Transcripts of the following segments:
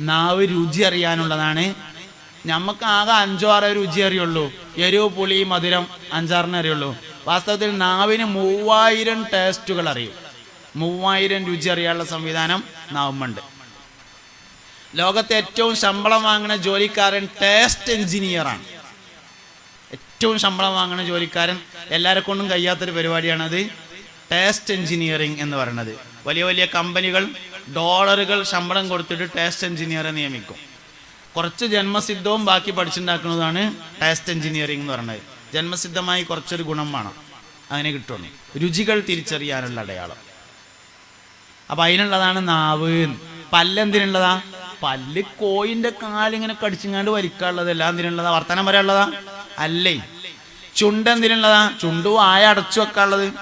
നാവ് രുചി അറിയാനുള്ളതാണ്. നമുക്ക് ആകെ അഞ്ചോ ആറോ രുചി അറിയുള്ളൂ. എരിവ് പുളി മധുരം അഞ്ചാറിന് അറിയുള്ളൂ. വാസ്തവത്തിൽ നാവിന് മൂവായിരം ടേസ്റ്റുകൾ അറിയും. മൂവായിരം രുചി അറിയാനുള്ള സംവിധാനം നാവുമുണ്ട് ലോകത്തെ ഏറ്റവും ശമ്പളം വാങ്ങുന്ന ജോലിക്കാരൻ ടേസ്റ്റ് എഞ്ചിനീയറാണ് ഏറ്റവും ശമ്പളം വാങ്ങുന്ന ജോലിക്കാരൻ എല്ലാവരെ കൊണ്ടും കഴിയാത്തൊരു പരിപാടിയാണത് ടേസ്റ്റ് എഞ്ചിനീയറിംഗ് എന്ന് പറയുന്നത്. വലിയ വലിയ കമ്പനികൾ ഡോളറുകൾ ശമ്പളം കൊടുത്തിട്ട് ടേസ്റ്റ് എഞ്ചിനീയറെ നിയമിക്കും. കുറച്ച് ജന്മസിദ്ധവും ബാക്കി പഠിച്ചുണ്ടാക്കുന്നതാണ് ടേസ്റ്റ് എഞ്ചിനീയറിംഗ് എന്ന് പറയുന്നത്. ജന്മസിദ്ധമായി കുറച്ചൊരു ഗുണം വേണം. അങ്ങനെ കിട്ടുള്ളൂ. രുചികൾ തിരിച്ചറിയാനുള്ള അടയാളം. അപ്പൊ അതിനുള്ളതാണ് നാവ്. പല്ലെന്തിനുള്ളതാ പല്ല് കോയിന്റെ കാലിങ്ങനെ കടിച്ചിങ്ങാണ്ട് വലിക്കാനുള്ളത് എല്ലാം എന്തിനുള്ളതാ? വർത്തമാനം പറയാനുള്ളതാ? അല്ലേ? ചുണ്ട് എന്തിനുള്ളതാ? ചുണ്ട് വായ അടച്ചു വെക്കാനുള്ളത്.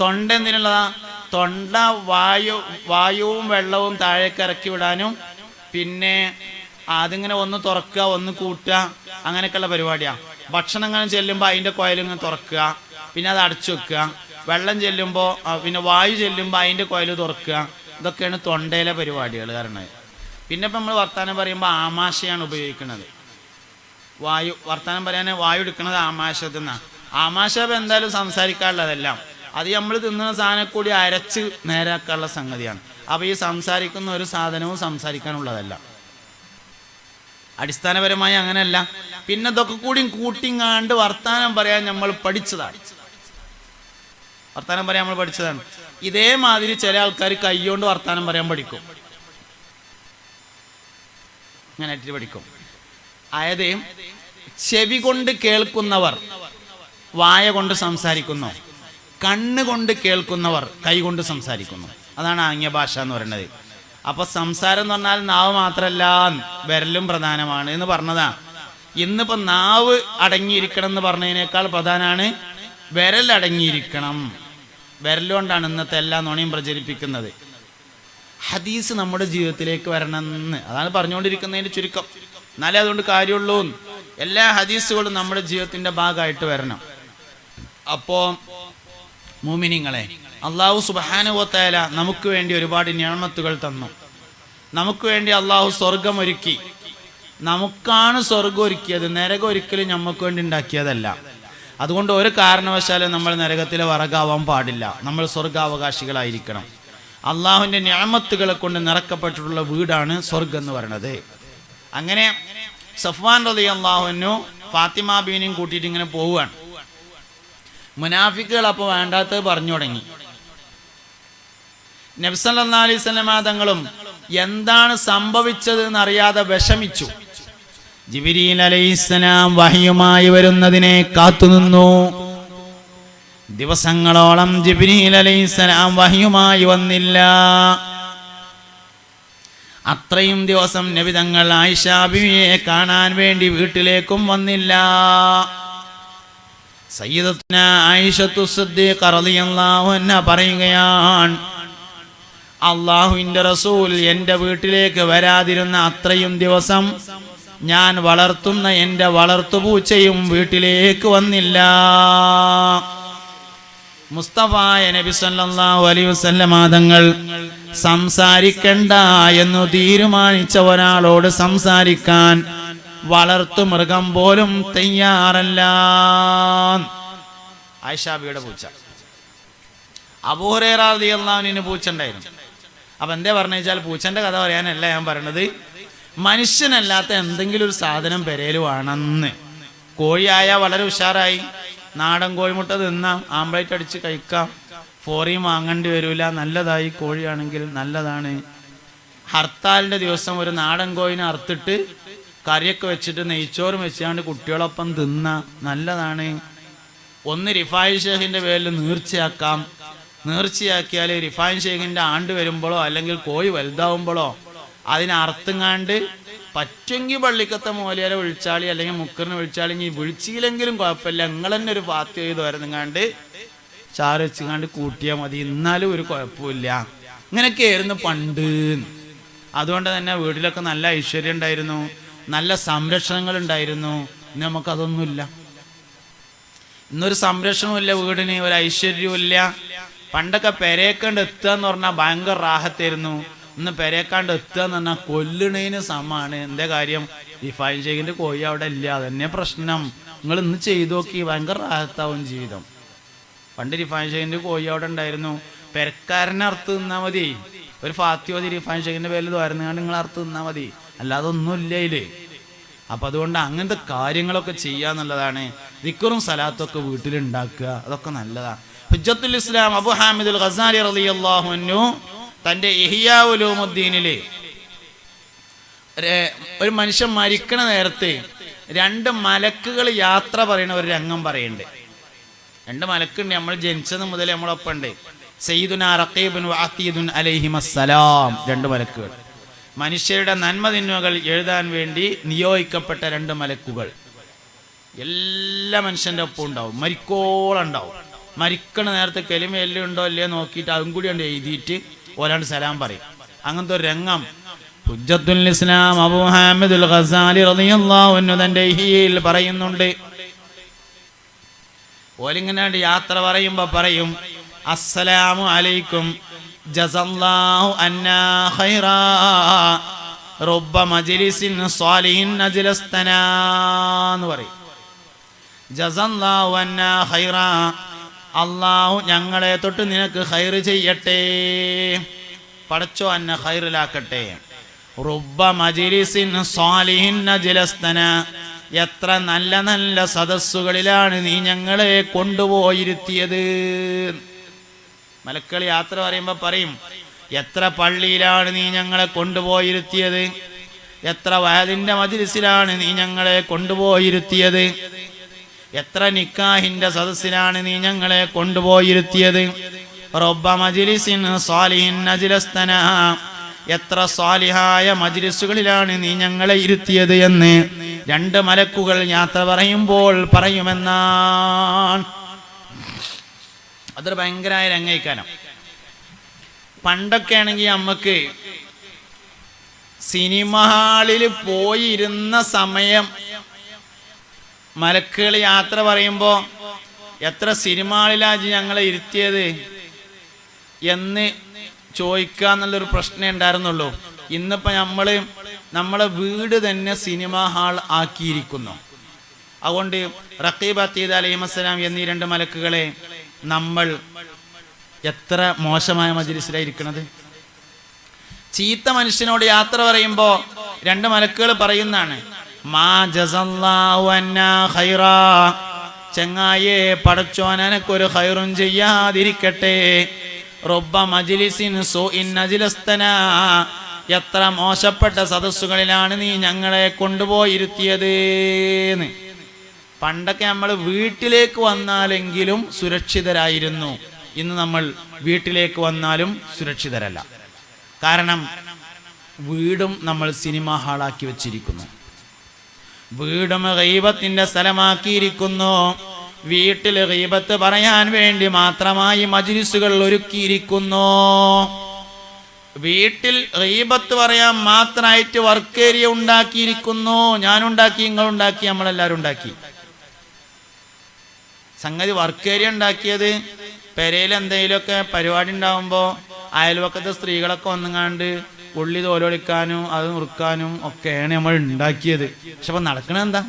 തൊണ്ട എന്തിനുള്ളതാ? തൊണ്ട വായു വായുവും വെള്ളവും താഴേക്ക് ഇറക്കി വിടാനും പിന്നെ അതിങ്ങനെ ഒന്ന് തുറക്കുക ഒന്ന് കൂട്ടുക അങ്ങനെയൊക്കെയുള്ള പരിപാടിയാണ് ഭക്ഷണം ഇങ്ങനെ ചെല്ലുമ്പോൾ അതിന്റെ കോയലിങ്ങനെ തുറക്കുക പിന്നെ അത് അടച്ചു വെക്കുക. വെള്ളം ചെല്ലുമ്പോൾ പിന്നെ വായു ചെല്ലുമ്പോൾ അതിന്റെ കോയിൽ തുറക്കുക. ഇതൊക്കെയാണ് തൊണ്ടയിലെ പരിപാടികൾ കാരണം പിന്നെ ഇപ്പം നമ്മൾ വർത്തമാനം പറയുമ്പോൾ ആമാശയാണ് ഉപയോഗിക്കുന്നത്. വായു വർത്തമാനം പറയാൻ വായു എടുക്കുന്നത് ആമാശത്തിൽ നിന്നാണ് ആമാശ എന്തായാലും സംസാരിക്കാനുള്ളതെല്ലാം. അത് നമ്മൾ തിന്നുന്ന സാധനം കൂടി അരച്ച് നേരാക്കാനുള്ള സംഗതിയാണ്. അപ്പോൾ ഈ സംസാരിക്കുന്ന ഒരു സാധനവും സംസാരിക്കാനുള്ളതല്ല. അടിസ്ഥാനപരമായി അങ്ങനെയല്ല. പിന്നെ ഇതൊക്കെ കൂടി കൂട്ടിങ്ങാണ്ട് വർത്താനം പറയാൻ നമ്മൾ പഠിച്ചതാണ്. വർത്താനം പറയാൻ നമ്മൾ പഠിച്ചതാണ്. ഇതേമാതിരി ചില ആൾക്കാർ കൈകൊണ്ട് വർത്താനം പറയാൻ പഠിക്കും. ഇങ്ങനെ പഠിക്കും. അതായത് ചെവി കൊണ്ട് കേൾക്കുന്നവർ വായ കൊണ്ട് സംസാരിക്കുന്നു കണ്ണ് കൊണ്ട് കേൾക്കുന്നവർ കൈ കൊണ്ട് സംസാരിക്കുന്നു. അതാണ് ആംഗ്യ ഭാഷ എന്ന് പറയുന്നത്. അപ്പൊ സംസാരം എന്ന് പറഞ്ഞാൽ നാവ് മാത്രമല്ല വിരലും പ്രധാനമാണ് എന്ന് പറഞ്ഞതാ. ഇന്നിപ്പോ നാവ് അടങ്ങിയിരിക്കണം എന്ന് പറഞ്ഞതിനേക്കാൾ പ്രധാനമാണ് വിരൽ അടങ്ങിയിരിക്കണം. വിരലുകൊണ്ടാണ് ഇന്നത്തെ എല്ലാ നുണയും പ്രചരിപ്പിക്കുന്നത്. ഹദീസ് നമ്മുടെ ജീവിതത്തിലേക്ക് വരണമെന്ന്. അതാണ് പറഞ്ഞുകൊണ്ടിരിക്കുന്നതിന്റെ ചുരുക്കം. എന്നാലേ അതുകൊണ്ട് കാര്യമുള്ളൂ. എല്ലാ ഹദീസുകളും നമ്മുടെ ജീവിതത്തിന്റെ ഭാഗമായിട്ട് വരണം. അപ്പോ മൂമിനിങ്ങളെ അള്ളാഹു സുബാനുവത്തേല നമുക്ക് വേണ്ടി ഒരുപാട് ഞാമത്തുകൾ തന്നു. നമുക്ക് വേണ്ടി അള്ളാഹു സ്വർഗം ഒരുക്കി നമുക്കാണ് സ്വർഗം ഒരുക്കിയത് നരകം ഒരിക്കലും നമുക്ക് വേണ്ടി ഉണ്ടാക്കിയതല്ല. അതുകൊണ്ട് ഒരു കാരണവശാലും നമ്മൾ നരകത്തിലെ വറകാവാൻ പാടില്ല. നമ്മൾ സ്വർഗാവകാശികളായിരിക്കണം അള്ളാഹുവിന്റെ ഞാമത്തുകളെ കൊണ്ട് നിറക്കപ്പെട്ടിട്ടുള്ള വീടാണ് സ്വർഗം എന്ന് പറയുന്നത് അങ്ങനെ സഫ്വാൻ റതി അള്ളാഹുവിനു ഫാത്തിമ ബീനും കൂട്ടിയിട്ട് ഇങ്ങനെ പോവുകയാണ്. മുനാഫിക്കുകൾ അപ്പോൾ വേണ്ടാത്തത് പറഞ്ഞു തുടങ്ങി. നബ്സല്ലാ അലൈഹി തങ്ങളും എന്താണ് സംഭവിച്ചത് എന്നറിയാതെ വിഷമിച്ചു. ജിബിരീൽ അലൈഹിസ്സലാം വഹിയുമായി വരുന്നതിനെ കാത്തുനിന്നു. ദിവസങ്ങളോളം ജിബിരീൽ അലൈഹിസ്സലാം വഹിയുമായി വന്നില്ല. അത്രയും ദിവസം നബിതങ്ങൾ ആയിഷാബിയെ കാണാൻ വേണ്ടി വീട്ടിലേക്കും വന്നില്ല. സയ്യിദത്തുന ആയിഷത്തു സിദ്ദീഖ റളിയല്ലാഹു അൻഹ പറയുകയാണ് അള്ളാഹുവിന്റെ റസൂൽ എന്റെ വീട്ടിലേക്ക് വരാതിരുന്ന അത്രയും ദിവസം ഞാൻ വളർത്തുന്ന എന്റെ വളർത്തുപൂച്ചയും വീട്ടിലേക്ക് വന്നില്ല. മുസ്തഫ നബി സല്ലല്ലാഹു അലൈഹി വസല്ലം തങ്ങൾ സംസാരിക്കണ്ട എന്ന് തീരുമാനിച്ച ഒരാളോട് സംസാരിക്കാൻ വളർത്തു മൃഗം പോലും തയ്യാറല്ല. ആയിഷാബിയുടെ പൂച്ച. അബൂഹറേറിയല്ലാവിന് പൂച്ച ഉണ്ടായിരുന്നു അപ്പൊ എന്താ പറഞ്ഞു വെച്ചാൽ പൂച്ചന്റെ കഥ പറയാനല്ല ഞാൻ പറയണത്. മനുഷ്യനല്ലാത്ത എന്തെങ്കിലും ഒരു സാധനം പെരയിൽ വേണമെന്ന്. കോഴിയായ വളരെ ഉഷാറായി. നാടൻ കോഴിമുട്ട തിന്നാം ആംബ്ലേറ്റ് അടിച്ച് കഴിക്കാം. ഫോറിയും വാങ്ങേണ്ടി വരില്ല നല്ലതായി കോഴിയാണെങ്കിൽ നല്ലതാണ്. ഹർത്താലിന്റെ ദിവസം ഒരു നാടൻ കോഴിനെ അറുത്തിട്ട് കറിയൊക്കെ വെച്ചിട്ട് നെയ്ച്ചോറും വെച്ചാണ്ട് കുട്ടികളൊപ്പം തിന്ന നല്ലതാണ്. ഒന്ന് റിഫായ് ഷേഖിന്റെ പേരിൽ നീർച്ചയാക്കാം. നീർച്ചയാക്കിയാൽ റിഫായ് ഷേഖിന്റെ ആണ്ട് വരുമ്പോഴോ അല്ലെങ്കിൽ കോഴി വലുതാവുമ്പോഴോ അതിനെ അറുത്തുങ്ങാണ്ട് പറ്റുമെങ്കിൽ പള്ളിക്കത്തെ മോലിയാരെ വിളിച്ചാളി അല്ലെങ്കിൽ മുക്കറിനെ വിളിച്ചാളി ഇനി വിളിച്ചില്ലെങ്കിലും കുഴപ്പമില്ല. നിങ്ങൾ തന്നെ ഒരു പാത്തി ചെയ്ത് വരുന്നങ്ങാണ്ട് ചാറ് വെച്ചുങ്ങാണ്ട് കൂട്ടിയാൽ മതി. എന്നാലും ഒരു കുഴപ്പമില്ല ഇങ്ങനെയൊക്കെയായിരുന്നു പണ്ട്. അതുകൊണ്ട് തന്നെ വീട്ടിലൊക്കെ നല്ല ഐശ്വര്യം ഉണ്ടായിരുന്നു. നല്ല സംരക്ഷണങ്ങൾ ഉണ്ടായിരുന്നു നമുക്കതൊന്നുമില്ല. ഇന്നൊരു സംരക്ഷണമില്ല വീടിന് ഒരു ഐശ്വര്യവും ഇല്ല പണ്ടൊക്കെ പെരേക്കണ്ട് എത്തുക എന്ന് പറഞ്ഞാൽ ഭയങ്കര റാഹത്തായിരുന്നു. ഇന്ന് പെരേക്കാണ്ട് എത്തുക എന്ന് പറഞ്ഞാൽ കൊല്ലണേന് സമാണ്. എന്താ കാര്യം? റിഫൈൻ ഷേഖിന്റെ കോഴി അവിടെ ഇല്ല. അതന്നെ പ്രശ്നം. നിങ്ങൾ ഇന്ന് ചെയ്തു നോക്കി ഭയങ്കര റാഹത്താവും ജീവിതം. പണ്ട് റിഫൈൻ ഷേഖിന്റെ കോഴി അവിടെ ഉണ്ടായിരുന്നു. പെരക്കാരനെ അർത്ഥം നിന്നാൽ മതി. ഒരു ഫാത്തിയോ റിഫൈൻ ഷെയ്ഖിന്റെ പേരിൽ തോരുന്നാണ്ട് നിങ്ങൾ അർത്ത് നിന്നാൽ മതി. അല്ലാതെ ഒന്നുമില്ലേ അപ്പം അതുകൊണ്ട് അങ്ങനത്തെ കാര്യങ്ങളൊക്കെ ചെയ്യുക എന്നുള്ളതാണ്. ദിക്കറും സലാത്തൊക്കെ വീട്ടിലുണ്ടാക്കുക അതൊക്കെ നല്ലതാണ്. ഹുജത്തുൽ ഇസ്ലാം അബു ഹാമിദുൽ ഖസാലി റളിയല്ലാഹു അൻഹു തന്റെ ഇഹിയാ ഒരു- മനുഷ്യൻ മരിക്കണ നേരത്തെ രണ്ട് മലക്കുകൾ യാത്ര പറയുന്ന ഒരു രംഗം പറയണ്ടേ. രണ്ട് മലക്കുണ്ട്. നമ്മൾ ജനിച്ചത് മുതൽ നമ്മളൊപ്പം ഉണ്ട് സയ്യിദുന റഖീബുൻ വഅതീദുൻ അലൈഹിമസ്സലാം. രണ്ട് മലക്കുകൾ. മനുഷ്യരുടെ നന്മതിന്മകൾ എഴുതാൻ വേണ്ടി നിയോഗിക്കപ്പെട്ട രണ്ട് മലക്കുകൾ. എല്ലാ മനുഷ്യന്റെ ഒപ്പം ഉണ്ടാവും. മരിക്കോളം ഉണ്ടാവും. മരിക്കണ നേരത്തെ കെലിമ എല്ലാം ഉണ്ടോ അല്ലേ നോക്കിയിട്ട് അതും കൂടി ഉണ്ട് എഴുതിയിട്ട് ഓലാണ്ട് സലാം പറയും. അങ്ങനത്തെ ഒരു രംഗം. ഹുജ്ജത്തുൽ ഇസ്ലാം അബൂ ഹാമിദുൽ ഖസാലി റളിയല്ലാഹു അൻഹു തന്റെ ഇഹിയയിൽ പറയുന്നുണ്ട്. ഓലിങ്ങനെ യാത്ര പറയുമ്പോ പറയും അസ്സലാമു അലൈക്കും. അന്നാ റബ്ബ മജ്ലിസിൻ അജ്ലസ്തനാ എന്ന് പറയും. അന്നാ അള്ളാഹു ഞങ്ങളെ തൊട്ട് നിനക്ക് ഖൈർ ചെയ്യട്ടെ. പടച്ചോ അന്ന ഹൈറിലാക്കട്ടെ റുബ്ബ മജിലിസിൻ സ്വാലിഹിൻ അജ്ലസ്തന. എത്ര നല്ല നല്ല സദസ്സുകളിലാണ് നീ ഞങ്ങളെ കൊണ്ടുപോയിരുത്തിയത്. മലക്കൾ യാത്ര പറയുമ്പോൾ പറയും എത്ര പള്ളിയിലാണ് നീ ഞങ്ങളെ കൊണ്ടുപോയിരുത്തിയത്? എത്ര വയതിന്റെ മജിലിസിലാണ് നീ ഞങ്ങളെ കൊണ്ടുപോയിരുത്തിയത്? എത്ര നിക്കാഹിന്റെ സദസ്സിലാണ് നീ ഞങ്ങളെ കൊണ്ടുപോയിരുത്തിയത്? റബ്ബ മജിലിസിൻ സ്വാലിഹിൻ എത്ര സ്വാലിഹായ മജിലിസുകളിലാണ് നീ ഞങ്ങളെ ഇരുത്തിയത് എന്ന് രണ്ട് മലക്കുകൾ യാത്ര പറയുമ്പോൾ പറയുമെന്നാണ്. അതൊരു ഭയങ്കരമായ രംഗയിക്കാനം പണ്ടൊക്കെ ആണെങ്കിൽ നമുക്ക് സിനിമ ഹാളിൽ പോയിരുന്ന സമയം മലക്കുകൾ യാത്ര പറയുമ്പോൾ എത്ര സിനിമ ഹാളിലാ ഞങ്ങളെ ഇരുത്തിയത് എന്ന് ചോദിക്കുക എന്നുള്ളൊരു പ്രശ്നമേ ഉണ്ടായിരുന്നുള്ളൂ. ഇന്നിപ്പോൾ നമ്മൾ നമ്മളെ വീട് തന്നെ സിനിമ ഹാൾ ആക്കിയിരിക്കുന്നു. അതുകൊണ്ട് റക്കീബ് അത്തീദ് അലൈഹിമസ്സലാം എന്നീ രണ്ട് മലക്കുകളെ നമ്മൾ എത്ര മോശമായ മജിലിസിലായിരിക്കണത്? ചീത്ത മനുഷ്യനോട് യാത്ര പറയുമ്പോ രണ്ട് മലക്കുകൾ പറയുന്നതാണ് മാ ഖൈറാ. ചെങ്ങായേ പടച്ചോൻ എനക്കൊരു ഖൈറും ചെയ്യാതിരിക്കട്ടെ. റബ്ബ മജ്ലിസിൻ സുഇൻ അജ്ലസ്തന എത്ര മോശപ്പെട്ട സദസ്സുകളിലാണ് നീ ഞങ്ങളെ കൊണ്ടുപോയിരുത്തിയത്. പണ്ടൊക്കെ നമ്മൾ വീട്ടിലേക്ക് വന്നാലെങ്കിലും സുരക്ഷിതരായിരുന്നു. ഇന്ന് നമ്മൾ വീട്ടിലേക്ക് വന്നാലും സുരക്ഷിതരല്ല. കാരണം വീടും നമ്മൾ സിനിമ ഹാളാക്കി വെച്ചിരിക്കുന്നു. വീടും ഗൈബത്തിന്റെ സ്ഥലമാക്കിയിരിക്കുന്നു. വീട്ടിൽ ഗൈബത്ത് പറയാൻ വേണ്ടി മാത്രമായി മജ്ലിസുകൾ ഒരുക്കിയിരിക്കുന്നു. വീട്ടിൽ ഗൈബത്ത് പറയാൻ മാത്രമായിട്ട് വർക്ക് ഏരിയ ഉണ്ടാക്കിയിരിക്കുന്നു. ഞാനുണ്ടാക്കി നിങ്ങളുണ്ടാക്കി നമ്മളെല്ലാവരും ഉണ്ടാക്കി. സംഗതി വർക്ക് ഏരിയ ഉണ്ടാക്കിയത് പെരയിൽ എന്തെങ്കിലുമൊക്കെ പരിപാടി ഉണ്ടാകുമ്പോൾ അയൽവക്കത്തെ സ്ത്രീകളൊക്കെ ഒന്നുങ്ങാണ്ട് ഉള്ളി തോലൊളിക്കാനും അത് നുറുക്കാനും ഒക്കെയാണ് നമ്മൾ ഉണ്ടാക്കിയത്. പക്ഷെ അപ്പൊ നടക്കണത് എന്താ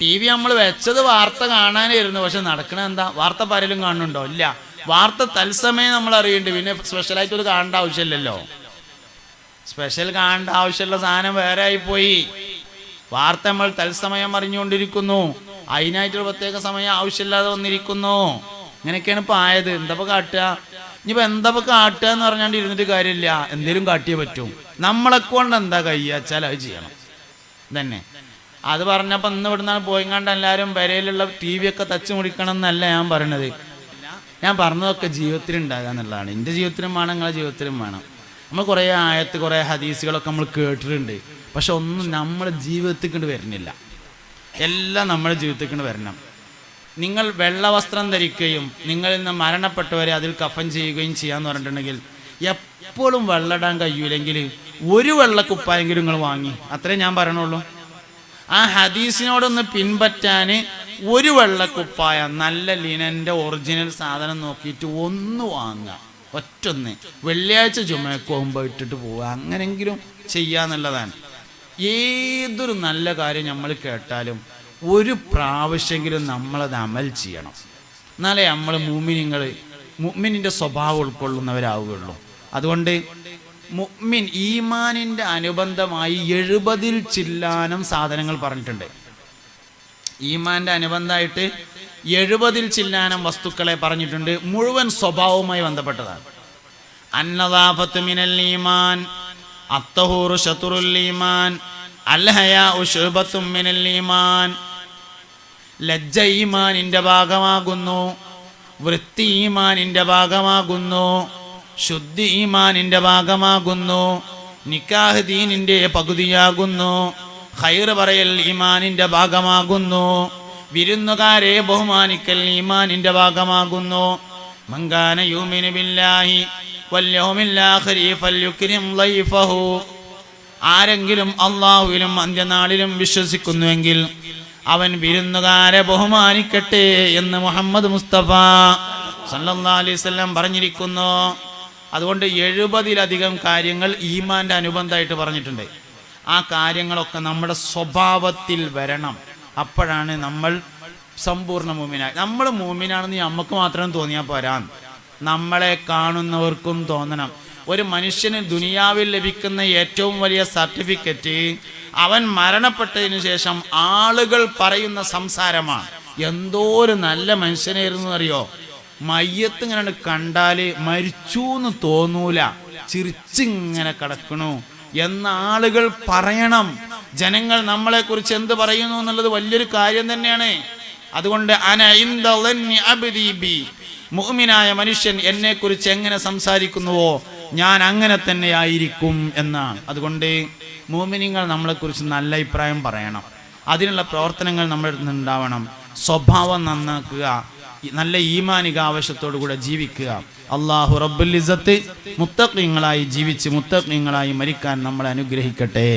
ടി വി നമ്മൾ വെച്ചത് വാർത്ത കാണാനായിരുന്നു പക്ഷെ നടക്കണത് എന്താ വാർത്ത പലരും കാണുന്നുണ്ടോ? ഇല്ല. വാർത്ത തത്സമയം നമ്മൾ അറിയുന്നുണ്ട്. പിന്നെ സ്പെഷ്യലായിട്ട് ഒരു കാണേണ്ട ആവശ്യമില്ലല്ലോ. സ്പെഷ്യൽ കാണേണ്ട ആവശ്യമുള്ള സാധനം വേറെ ആയിപ്പോയി. വാർത്ത നമ്മൾ തത്സമയം അറിഞ്ഞുകൊണ്ടിരിക്കുന്നു. അതിനായിട്ടൊരു പ്രത്യേക സമയം ആവശ്യമില്ലാതെ വന്നിരിക്കുന്നു. ഇങ്ങനെയൊക്കെയാണ് ഇപ്പൊ ആയത്. എന്താ കാട്ടുക? ഇനിയിപ്പോൾ എന്താ കാട്ടുക എന്ന് പറഞ്ഞാണ്ട് ഇരുന്നിട്ട് കാര്യമില്ല. എന്തേലും കാട്ടിയേ പറ്റും. നമ്മളെ കൊണ്ട് എന്താ കയ്യാച്ചാൽ അത് ചെയ്യണം. തന്നെ അത് പറഞ്ഞപ്പോ ഇന്ന് ഇവിടുന്നാണ് പോയിങ്ങാണ്ട് എല്ലാവരും വരയിലുള്ള ടി വി ഒക്കെ തച്ച് മുടിക്കണം എന്നല്ല ഞാൻ പറയണത്. ഞാൻ പറഞ്ഞതൊക്കെ ജീവിതത്തിൽ ഉണ്ടാകുക എന്നുള്ളതാണ്. എന്റെ ജീവിതത്തിലും വേണം നിങ്ങളെ ജീവിതത്തിലും വേണം. നമ്മൾ കുറേ ആയത്ത് കുറേ ഹദീസുകളൊക്കെ നമ്മൾ കേട്ടിട്ടുണ്ട്. പക്ഷെ ഒന്നും നമ്മുടെ ജീവിതത്തിൽ കൊണ്ട് വരുന്നില്ല. എല്ലാം നമ്മുടെ ജീവിതത്തിൽ വരണം. നിങ്ങൾ വെള്ള വസ്ത്രം ധരിക്കുകയും നിങ്ങളിൽ നിന്ന് മരണപ്പെട്ടവരെ അതിൽ കഫൻ ചെയ്യുകയും ചെയ്യാന്ന് പറഞ്ഞിട്ടുണ്ടെങ്കിൽ എപ്പോഴും വെള്ളടാൻ കഴിയൂലെങ്കിൽ ഒരു വെള്ളക്കുപ്പായെങ്കിലും നിങ്ങൾ വാങ്ങി. അത്രേ ഞാൻ പറയണുള്ളൂ. ആ ഹദീസിനോടൊന്ന് പിൻപറ്റാൻ ഒരു വെള്ളക്കുപ്പായ നല്ല ലിനന്റെ ഒറിജിനൽ സാധനം നോക്കിയിട്ട് ഒന്ന് വാങ്ങുക. ഒറ്റൊന്ന്. വെള്ളിയാഴ്ച ചുമയൊക്കെ ഇട്ടിട്ട് പോവുക. അങ്ങനെങ്കിലും ചെയ്യാന്നുള്ളതാണ്. ഏതൊരു നല്ല കാര്യം നമ്മൾ കേട്ടാലും ഒരു പ്രാവശ്യമെങ്കിലും നമ്മളത് അമൽ ചെയ്യണം. എന്നാലേ നമ്മൾ മുമ്മിനിങ്ങൾ മുമ്മിനിന്റെ സ്വഭാവം ഉൾക്കൊള്ളുന്നവരാവുകയുള്ളൂ. അതുകൊണ്ട് മുഅ്മിൻ ഈമാനിന്റെ അനുബന്ധമായി എഴുപതിൽ ചില്ലാനം സാധനങ്ങൾ പറഞ്ഞിട്ടുണ്ട്. ഈമാന്റെ അനുബന്ധമായിട്ട് എഴുപതിൽ ചില്ലാനം വസ്തുക്കളെ പറഞ്ഞിട്ടുണ്ട്. മുഴുവൻ സ്വഭാവവുമായി ബന്ധപ്പെട്ടതാണ്. അന്നദാഫത്ത് മിനൽ ഈമാൻ അത്തഹൂറു ഷത്തുറുല്ലീമാൻ അൽഹയാ ഉഷുബത്തുമ്മിനല്ലീമാൻ ലജ്ജ ഈമാനിന്റെ ഭാഗമാകുന്നു വൃത്തി ഈമാനിന്റെ ഭാഗമാകുന്നു ശുദ്ധി ഈമാനിന്റെ ഭാഗമാകുന്നു നിക്കാഹ് ദീനിന്റെ പകുതിയാകുന്നു ഹൈർ പറയൽ ഈമാനിന്റെ ഭാഗമാകുന്നു വിരുന്നുകാരെ ബഹുമാനിക്കൽ ഈമാനിന്റെ ഭാഗമാകുന്നു. മങ്കാന യൂമിനു ബില്ലാഹി ആരെങ്കിലും അള്ളാഹുവിലും അന്ത്യനാളിലും വിശ്വസിക്കുന്നുവെങ്കിൽ അവൻ വിരുന്നുകാരെ ബഹുമാനിക്കട്ടെ എന്ന് മുഹമ്മദ് മുസ്തഫ വസല്ലം പറഞ്ഞിരിക്കുന്നു. അതുകൊണ്ട് എഴുപതിലധികം കാര്യങ്ങൾ ഈമാന്റെ അനുബന്ധമായിട്ട് പറഞ്ഞിട്ടുണ്ട്. ആ കാര്യങ്ങളൊക്കെ നമ്മുടെ സ്വഭാവത്തിൽ വരണം. അപ്പോഴാണ് നമ്മൾ സമ്പൂർണ മൂമിനായി നമ്മൾ മൂമിനാണെന്ന് നമുക്ക് മാത്രം തോന്നിയാൽ പോരാ. നമ്മളെ കാണുന്നവർക്കും തോന്നണം. ഒരു മനുഷ്യന് ദുനിയാവിൽ ലഭിക്കുന്ന ഏറ്റവും വലിയ സർട്ടിഫിക്കറ്റ് അവൻ മരണപ്പെട്ടതിന് ശേഷം ആളുകൾ പറയുന്ന സംസാരമാണ്. എന്തോ ഒരു നല്ല മനുഷ്യനായിരുന്നു അറിയോ? മയ്യത്ത് ഇങ്ങനെ കണ്ടാൽ മരിച്ചു എന്ന് തോന്നൂല. ചിരിച്ചിങ്ങനെ കിടക്കണു. എന്ന ആളുകൾ പറയണം. ജനങ്ങൾ നമ്മളെ കുറിച്ച് എന്ത് പറയുന്നു എന്നുള്ളത് വലിയൊരു കാര്യം തന്നെയാണ്. അതുകൊണ്ട് അന മുഅ്മിനായ മനുഷ്യൻ എന്നെക്കുറിച്ച് എങ്ങനെ സംസാരിക്കുന്നുവോ ഞാൻ അങ്ങനെ തന്നെ ആയിരിക്കും എന്നാണ്. അതുകൊണ്ട് മോമിനിങ്ങൾ നമ്മളെക്കുറിച്ച് നല്ല അഭിപ്രായം പറയണം. അതിനുള്ള പ്രവർത്തനങ്ങൾ നമ്മുടെ ഉണ്ടാവണം. സ്വഭാവം നന്നാക്കുക നല്ല ഈമാനിക ആവശ്യത്തോടു കൂടെ ജീവിക്കുക. അള്ളാഹു റബ്ബുൽ ഇസത്ത് മുത്തഖീങ്ങളായി ജീവിച്ച് മുത്തഖീങ്ങളായി മരിക്കാൻ നമ്മളെ അനുഗ്രഹിക്കട്ടെ.